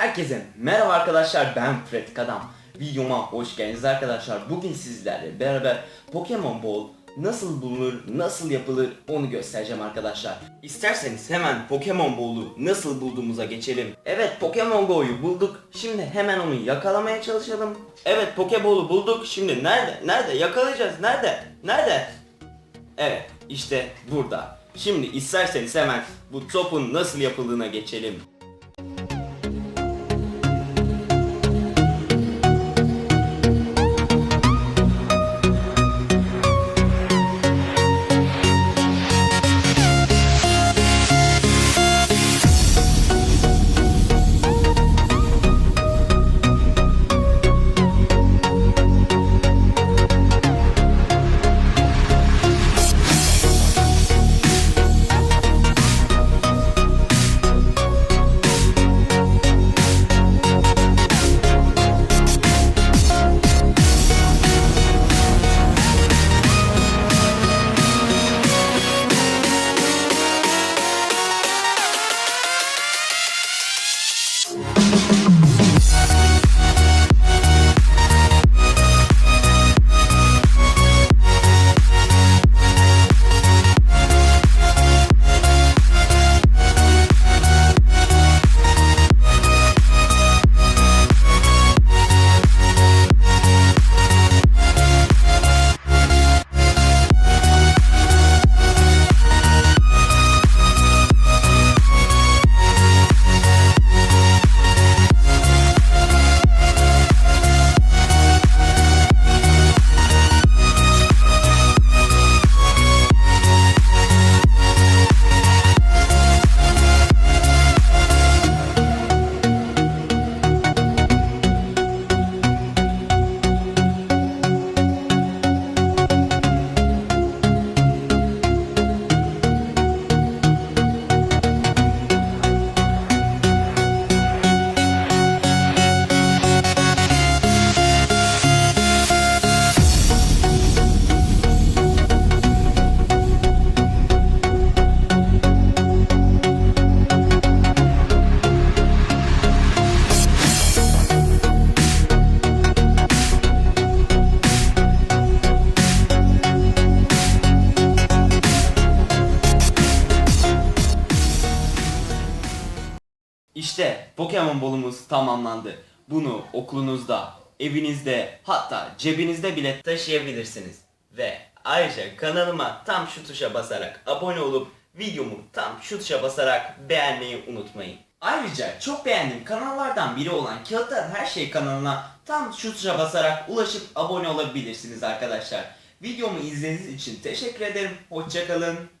Herkese merhaba arkadaşlar ben Fred Kadam. Videoma hoş geldiniz arkadaşlar. Bugün sizlerle beraber Pokemon Ball nasıl bulunur, nasıl yapılır onu göstereceğim arkadaşlar. İsterseniz hemen Pokemon Ball'u nasıl bulduğumuza geçelim. Evet Pokemon Go'yu bulduk. Şimdi hemen onu yakalamaya çalışalım. Evet Pokeball'u bulduk. Şimdi nerede? Nerede? Yakalayacağız. Nerede? Nerede? Evet işte burada. Şimdi isterseniz hemen bu topun nasıl yapıldığına geçelim. İşte Pokemon bolumuz tamamlandı. Bunu okulunuzda, evinizde, hatta cebinizde bile taşıyabilirsiniz. Ve ayrıca kanalıma tam şu tuşa basarak abone olup videomu tam şu tuşa basarak beğenmeyi unutmayın. Ayrıca çok beğendiğim kanallardan biri olan Kağıtlar Her Şey kanalına tam şu tuşa basarak ulaşıp abone olabilirsiniz arkadaşlar. Videomu izlediğiniz için teşekkür ederim. Hoşçakalın.